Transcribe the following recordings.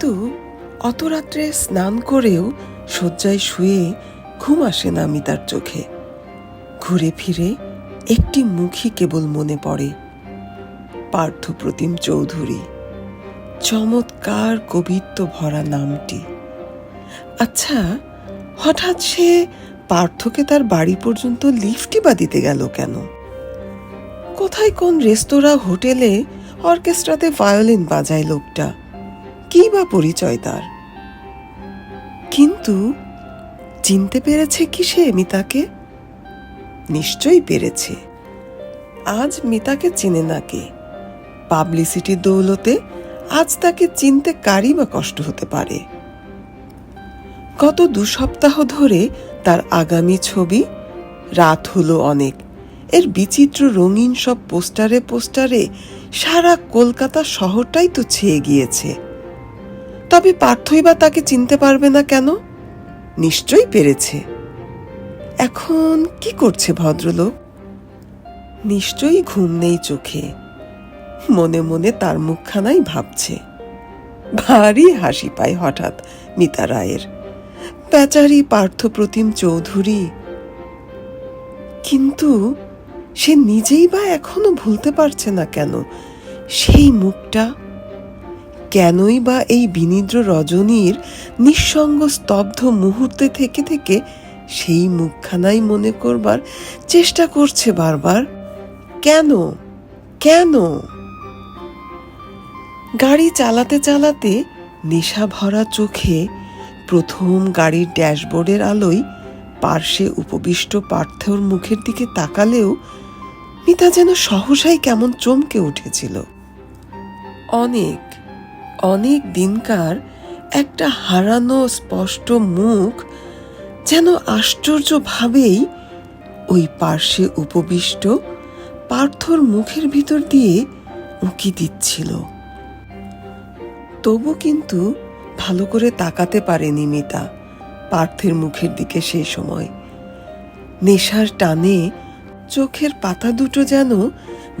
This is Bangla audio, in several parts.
কিন্তু অত রাত্রে স্নান করেও শয্যায় শুয়ে ঘুম আসে না মিতার চোখে। ঘুরে ফিরে একটি মুখই কেবল মনে পড়ে। পার্থপ্রতিম চৌধুরী, চমৎকার কবিত্ব ভরা নামটি। আচ্ছা হঠাৎ সে পার্থকে তার বাড়ি পর্যন্ত লিফটই বা দিতে গেল কেন? কোথায় কোন রেস্তোরাঁ, হোটেলে, অর্কেস্ট্রাতে ভায়োলিন বাজায় লোকটা? কি বা পরিচয় তার? কিন্তু চিনতে পেরেছে কি সে মিতাকে? নিশ্চয়ই পেরেছে। আজ মিতাকে চেনে না কে? পাবলিসিটির দৌলতে আজ তাকে চিনতে কারই বা কষ্ট হতে পারে? গত দু সপ্তাহ ধরে তার আগামী ছবি রাত হলো অনেক। এর বিচিত্র রঙিন সব পোস্টারে পোস্টারে সারা কলকাতা শহরটাই তো ছেয়ে গিয়েছে। তবে পার্থই বা তাকে চিনতে পারবে না কেন? নিশ্চয়ই পেরেছে। এখন কি করছে ভদ্রলোক? নিশ্চয়ই ঘুম নেই চোখে। মনে মনে তার মুখখানাই ভাবছে। ভারী হাসি পায় হঠাৎ মিতা রায়ের। বেচারি পার্থপ্রতিম চৌধুরী। কিন্তু সে নিজেই বা এখনও ভুলতে পারছে না কেন? সেই মুখটা কেনই বা এই বিনিদ্র রজনীর নিঃসঙ্গ স্তব্ধ মুহূর্তে থেকে থেকে সেই মুখখানাই মনে করবার চেষ্টা করছে বারবার। কেন? কেন? গাড়ি চালাতে চালাতে নেশা ভরা চোখে প্রথম গাড়ির ড্যাশবোর্ডের আলোয় পার্শ্বে উপবিষ্ট পার্থর মুখের দিকে তাকালেও মিতা যেন সহসাই কেমন চমকে উঠেছিল। অনেক অনেক দিনকার একটা হারানো, স্পষ্ট মুখ যেন আশ্চর্যভাবেই ওই পার্শ্বে উপবিষ্ট পার্থর মুখের ভিতর দিয়ে উঁকি দিচ্ছিল। তবু কিন্তু ভালো করে তাকাতে পারেনি মিতা পার্থের মুখের দিকে সেই সময়। নেশার টানে চোখের পাতা দুটো যেন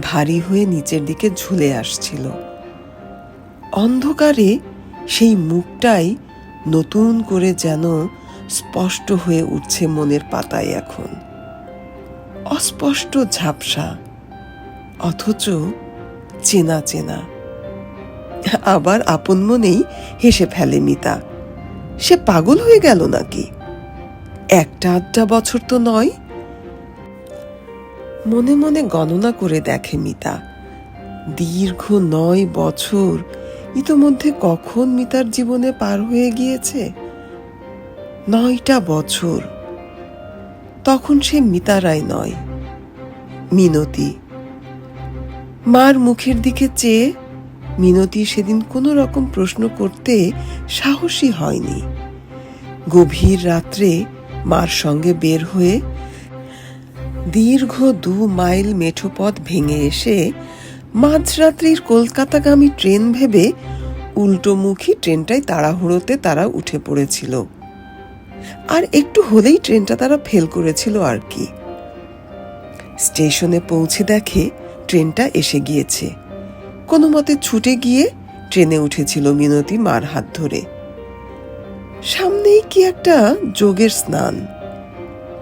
ভারী হয়ে নিচের দিকে ঝুলে আসছিল। অন্ধকারে সেই মুখটাই নতুন করে যেন স্পষ্ট হয়ে উঠছে মনের পাতায় এখন। অস্পষ্ট ঝাপসা, অথচ চেনা চেনা। আবার আপন মনেই হেসে ফেলে মিতা, সে পাগল হয়ে গেল নাকি? একটা আধটা বছর তো নয়? মনে মনে গণনা করে দেখে মিতা, দীর্ঘ নয় বছর ইতোমধ্যে কখন মিতার জীবনে পার হয়ে গিয়েছে? নয়টা বছর। তখন সে মিতারাই নয়, মিনতি। মার মুখের দিকে চেয়ে মিনতি সেদিন কোনো রকম প্রশ্ন করতে সাহসী হয়নি। গভীর রাত্রে মার সঙ্গে বের হয়ে দীর্ঘ দু মাইল মেঠো পথ ভেঙে এসে মাঝরাত্রির কলকাতাগামী ট্রেন ভেবে উল্টোমুখী ট্রেনটায় তাড়াহুড়োতে তারা উঠে পড়েছিল। আর একটু হলেই ট্রেনটা তারা ফেল করেছিল আর কি। স্টেশনে পৌঁছে দেখে ট্রেনটা এসে গিয়েছে। কোনো মতে ছুটে গিয়ে ট্রেনে উঠেছিল মিনতি মার হাত ধরে। সামনেই কি একটা যোগের স্নান।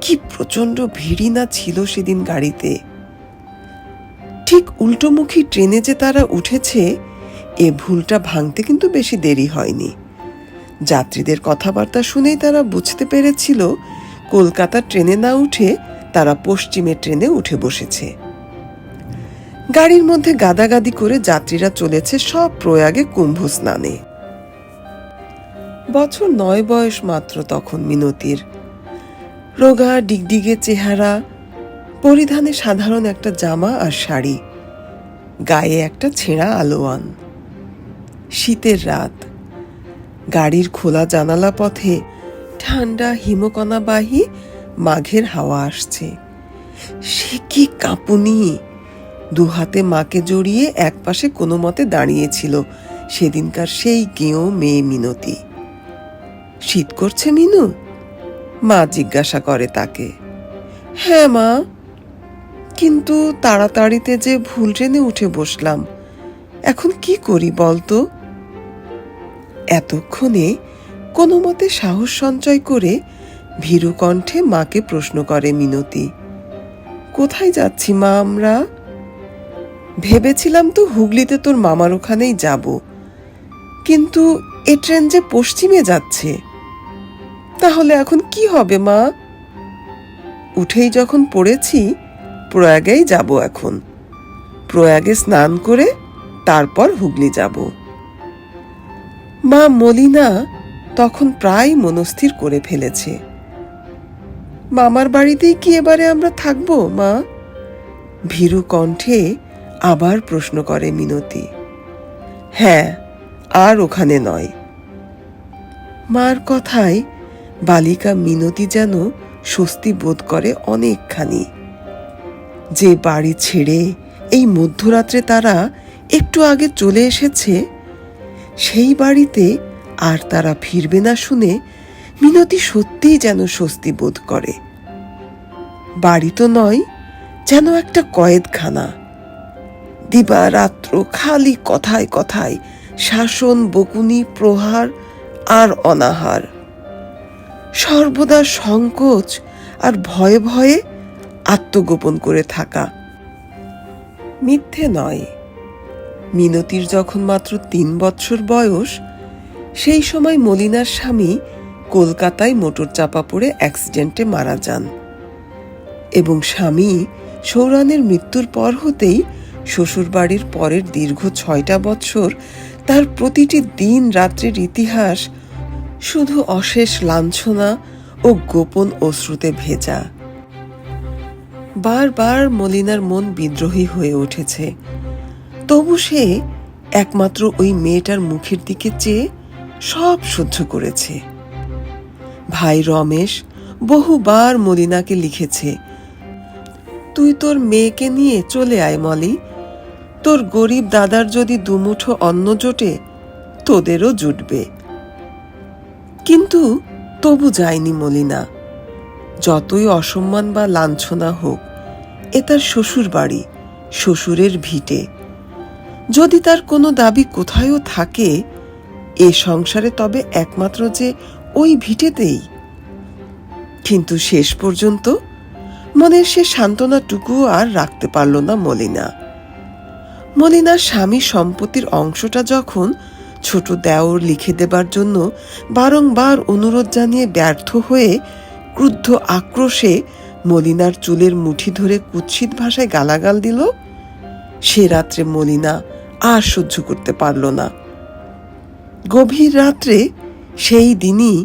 কি প্রচণ্ড ভিড়ি না ছিল সেদিন গাড়িতে। ঠিক উল্টোমুখী ট্রেনে যে তারা উঠেছে, এ ভুলটা ভাঙতে কিন্তু বেশি দেরি হয়নি। যাত্রীদের কথাবার্তা শুনেই তারা বুঝতে পেরেছিল, কলকাতা ট্রেনে না উঠে তারা পশ্চিমের ট্রেনে উঠে বসেছে। গাড়ির মধ্যে গাদাগাদি করে যাত্রীরা চলেছে সব প্রয়াগে কুম্ভ স্নানে বছর নয় বয়স মাত্র তখন মিনতির। রোগা, ডিগডিগে চেহারা পরিধানে সাধারণ একটা জামা আর শাড়ি, গায়ে একটা ছেঁড়া আলোয়ান। শীতের রাত, গাড়ির খোলা জানালা পথে ঠান্ডা হিমকণাবাহী মাঘের হাওয়া আসছে। সে কি কাঁপুনি! দু হাতে মাকে জড়িয়ে একপাশে কোনো মতে দাঁড়িয়েছিল সেদিনকার সেই গেঁয়ো মেয়ে মিনতি। শীত করছে মিনু? মা জিজ্ঞাসা করে তাকে। হ্যাঁ মা কিন্তু তাড়াতাড়িতে যে ভুল ট্রেনে উঠে বসলাম, এখন কি করি বলতো? এতক্ষণে কোনো মতে সাহস সঞ্চয় করে ভীরু কণ্ঠে মাকে প্রশ্ন করে মিনতি, কোথায় যাচ্ছি মা আমরা? ভেবেছিলাম তো হুগলিতে তোর মামার ওখানেই যাব, কিন্তু এ ট্রেন যে পশ্চিমে যাচ্ছে, তাহলে এখন কি হবে মা? উঠেই যখন পড়েছি প্রয়াগেই যাব এখন। প্রয়াগে স্নান করে তারপর হুগলি যাব। মা মলিনা তখন প্রায় মনস্থির করে ফেলেছে। মামার বাড়িতেই কি এবারে আমরা থাকব, মা? ভীরু কণ্ঠে আবার প্রশ্ন করে মিনতি। হ্যাঁ আর ওখানে নয়। মার কথায় বালিকা মিনতি যেন স্বস্তি বোধ করে অনেকখানি। যে বাড়ি ছেড়ে এই মধ্যরাত্রে তারা একটু আগে চলে এসেছে, সেই বাড়িতে আর তারা ফিরবে না শুনে মিনতি সত্যিই যেন স্বস্তি বোধ করে। বাড়ি তো নয়, যেন একটা কয়েদখানা। দিবারাত্র খালি কথায় কথায় শাসন, বকুনি, প্রহার আর অনাহার। সর্বদা সংকোচ আর ভয়ে ভয়ে আত্মগোপন করে থাকা। মিথ্যে নয়। মিনতির যখন মাত্র তিন বৎসর বয়স, সেই সময় মলিনার স্বামী কলকাতায় মোটর চাপা পড়ে অ্যাক্সিডেন্টে মারা যান এবং স্বামী সৌরানের মৃত্যুর পর হতেই শ্বশুরবাড়ির পরের দীর্ঘ ছয়টা বৎসর তার প্রতিটি দিন রাত্রির ইতিহাস শুধু অশেষ লাঞ্ছনা ও গোপন অশ্রুতে ভেজা। বারবার মলিনার মন বিদ্রোহী হয়ে উঠেছে। তবু সে একমাত্র ওই মেয়েটার মুখের দিকে চেয়ে সব সহ্য করেছে। ভাই রমেশ বহুবার মলিনাকে লিখেছে, তুই তোর মেয়েকে নিয়ে চলে আয় মলি। তোর গরিব দাদার যদি দুমুঠো অন্ন জোটে, তোদেরও জুটবে। কিন্তু তবু যায়নি মলিনা। যতই অসম্মান বা লাঞ্ছনা হোক এ তার শ্বশুর বাড়ি, শ্বশুরের ভিটে। যদি তার কোনো দাবি কোথায়ও থাকে, এ সংসারে তবে একমাত্র যে ওই ভিটেতেই। কিন্তু শেষ পর্যন্ত মনের সে সান্ত্বনাটুকুও আর রাখতে পারল না মলিনা। মলিনার স্বামী সম্পত্তির অংশটা যখন ছোট দেওর লিখে দেবার জন্য বারংবার অনুরোধ জানিয়ে ব্যর্থ হয়ে ক্রুদ্ধ আক্রোশে মলিনার চুলের মুঠি ধরে কুৎসিত ভাষায় গালাগাল দিল। সে রাত্রে মলিনা আর সহ্য করতে পারল না। গভীর রাত্রে সেই দিনই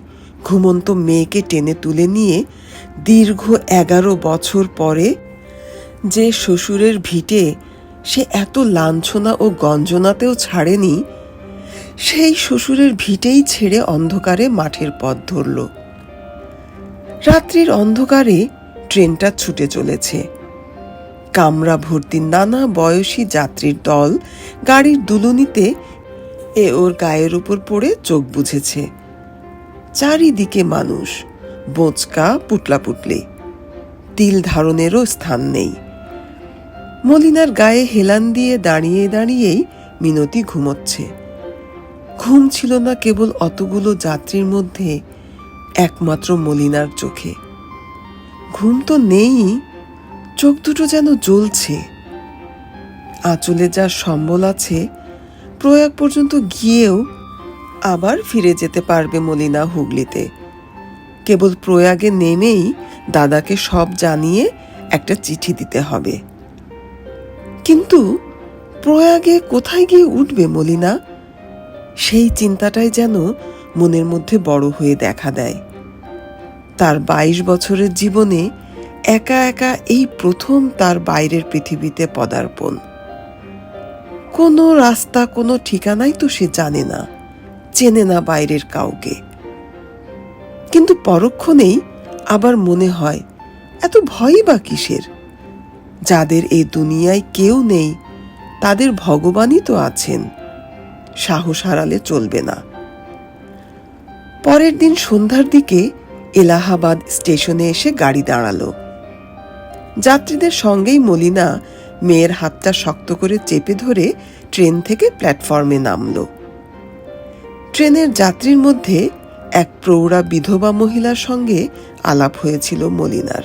ঘুমন্ত মেয়েকে টেনে তুলে নিয়ে দীর্ঘ এগারো বছর পরে যে শ্বশুরের ভিটে সে এত লাঞ্ছনা ও গঞ্জনাতেও ছাড়েনি, সেই শ্বশুরের ভিটেই ছেড়ে অন্ধকারে মাঠের পথ ধরল। রাত্রির অন্ধকারে ট্রেনটা ছুটে চলেছে। কামরা ভর্তি নানা বয়সী যাত্রীর দল গাড়ির দুলুনিতে এ ওর গায়ের উপর পড়ে চোখ বুঝেছে। চারিদিকে মানুষ, বোঁচকা পুটলা পুটলে তিল ধারণেরও স্থান নেই। মলিনার গায়ে হেলান দিয়ে দাঁড়িয়ে দাঁড়িয়েই মিনতি ঘুমোচ্ছে। ঘুম ছিল না কেবল অতগুলো যাত্রীর মধ্যে, একমাত্র মলিনার চোখে। ঘুম তো নেই, চোখ দুটো যেন জ্বলছে। আঁচলে যা সম্বল আছে, প্রয়াগ পর্যন্ত গিয়েও আবার ফিরে যেতে পারবে মলিনা হুগলিতে। কেবল প্রয়াগে নেমেই দাদাকে সব জানিয়ে একটা চিঠি দিতে হবে। কিন্তু প্রয়াগে কোথায় গিয়ে উঠবে মলিনা? সেই চিন্তাটাই যেন মনের মধ্যে বড় হয়ে দেখা দেয়। তার বাইশ বছরের জীবনে একা একা এই প্রথম তার বাইরের পৃথিবীতে পদার্পণ। কোনো রাস্তা, কোনো ঠিকানাই তো সে জানে না, চেনে না বাইরের কাউকে। কিন্তু পরক্ষণেই আবার মনে হয়, এত ভয়ই বা কিসের? যাদের এই দুনিয়ায় কেউ নেই, তাদের ভগবানই তো আছেন, সাহস হারালে চলবে না। পরের দিন সন্ধ্যার দিকে এলাহাবাদ স্টেশনে এসে গাড়ি দাঁড়াল। যাত্রীদের সঙ্গেই মলিনা মেয়ের হাতটা শক্ত করে চেপে ধরে ট্রেন থেকে প্ল্যাটফর্মে নামলো। ট্রেনের যাত্রীর মধ্যে এক প্রৌঢ়া বিধবা মহিলার সঙ্গে আলাপ হয়েছিল মলিনার।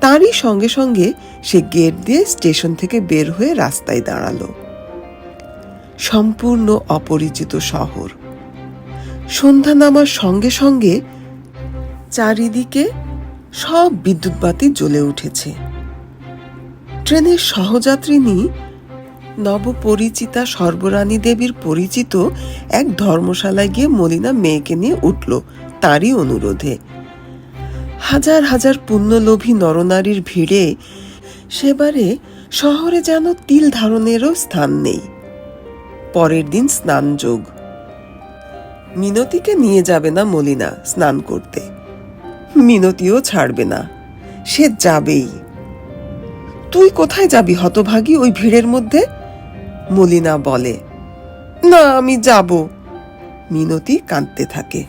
তারই সঙ্গে সঙ্গে সে গেট দিয়ে স্টেশন থেকে বের হয়ে রাস্তায় দাঁড়াল। সম্পূর্ণ অপরিচিত শহর। সন্ধ্যা নামার সঙ্গে সঙ্গে চারিদিকে সব বিদ্যুৎবাতি জ্বলে উঠেছে। ট্রেনের সহযাত্রিনী নবপরিচিতা সর্বরানী দেবীর পরিচিত এক ধর্মশালায় গিয়ে মলিনা মেয়েকে নিয়ে উঠল তারই অনুরোধে। হাজার হাজার পুণ্যলোভী নরনারীর ভিড়ে সেবারে শহরে যেন তিল ধারণেরও স্থান নেই। পরের দিন স্নানযোগ। মিনতিকে নিয়ে যাবে না মলিনা স্নান করতে। মিনতিও ছাড়বে না। সে যাবেই। তুই কোথায় যাবি হতভাগী ওই ভিড়ের মধ্যে? মলিনা বলে। না, আমি যাব। মিনতি কাঁদতে থাকে।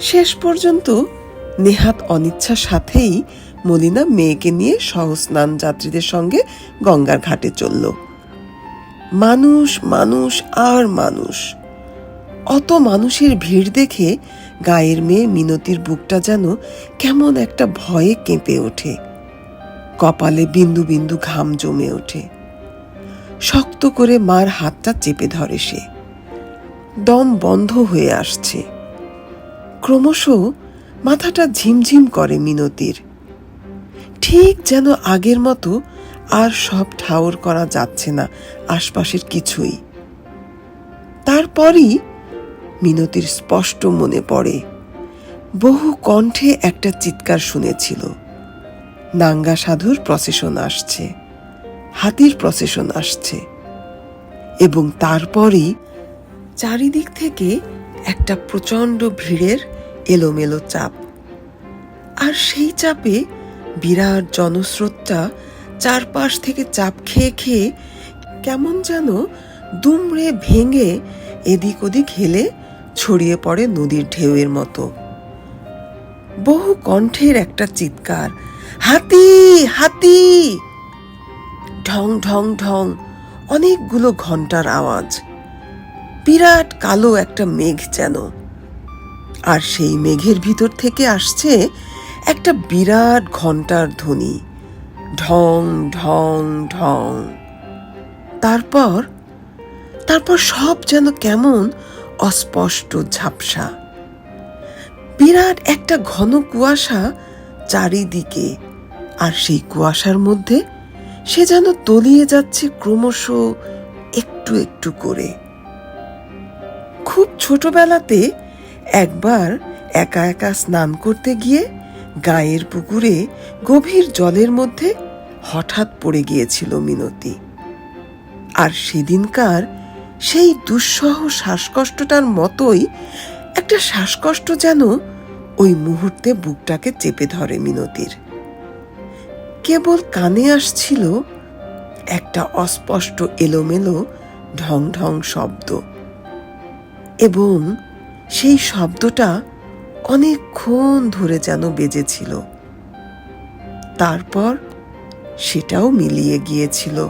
শেষ পর্যন্ত নেহাত অনিচ্ছার সাথেই মলিনা মেয়েকে নিয়ে সহস্নান যাত্রীদের সঙ্গে গঙ্গার ঘাটে চলল। মানুষ মানুষ, আর মানুষ। অত মানুষের ভিড় দেখে গায়ের মেয়ে মিনতির বুকটা যেন কেমন একটা ভয়ে কেঁপে ওঠে। কপালে বিন্দু বিন্দু ঘাম জমে ওঠে। শক্ত করে মার হাতটা চেপে ধরে সে। দম বন্ধ হয়ে আসছে। ক্রমশ মাথাটা ঝিমঝিম করে মিনতির। ঠিক যেন আগের মতো আর সব ঠাউর করা যাচ্ছে না আশপাশের কিছুই। তারপরই মিনতির স্পষ্ট মনে পড়ে। বহু কণ্ঠে একটা চিৎকার শুনেছিল। নাঙ্গা সাধুর প্রসেশন আসছে, হাতির প্রসেশন আসছে এবং তারপরই চারিদিক থেকে একটা প্রচণ্ড ভিড়ের এলোমেলো চাপ। আর সেই চাপে বিরাট জনস্রোতটা চারপাশ থেকে চাপ খেয়ে খেয়ে কেমন যেন দুমড়ে ভেঙে এদিক ওদিক হেলে ছড়িয়ে পড়ে নদীর ঢেউয়ের মতো। বহু কণ্ঠের একটা চিৎকার, হাতি হাতি! ঢং ঢং ঢং, অনেকগুলো ঘণ্টার আওয়াজ। বিরাট কালো একটা মেঘ যেন। আর সেই মেঘের ভিতর থেকে আসছে একটা বিরাট ঘণ্টার ধ্বনি। ঢং ঢং ঢং। তারপর তারপর সব যেন কেমন অস্পষ্ট ঝাপসা। বিরাট একটা ঘন কুয়াশা চারিদিকে, আর সেই কুয়াশার মধ্যে সে যেন তলিয়ে যাচ্ছে ক্রমশ একটু একটু করে। খুব ছোটবেলাতে একবার একা একা স্নান করতে গিয়ে গায়ের পুকুরে গভীর জলের মধ্যে হঠাৎ পড়ে গিয়েছিল মিনতি। আর সেদিনকার সেই দুঃসহ শ্বাসকষ্টটার মতোই একটা শ্বাসকষ্ট যেন ওই মুহূর্তে বুকটাকে চেপে ধরে মিনতির। কেবল কানে আসছিল একটা অস্পষ্ট এলোমেলো ঢং ঢং শব্দ এবং সেই শব্দটা অনেকক্ষণ ধরে যেন বেজেছিল। তারপর সেটাও মিলিয়ে গিয়েছিল।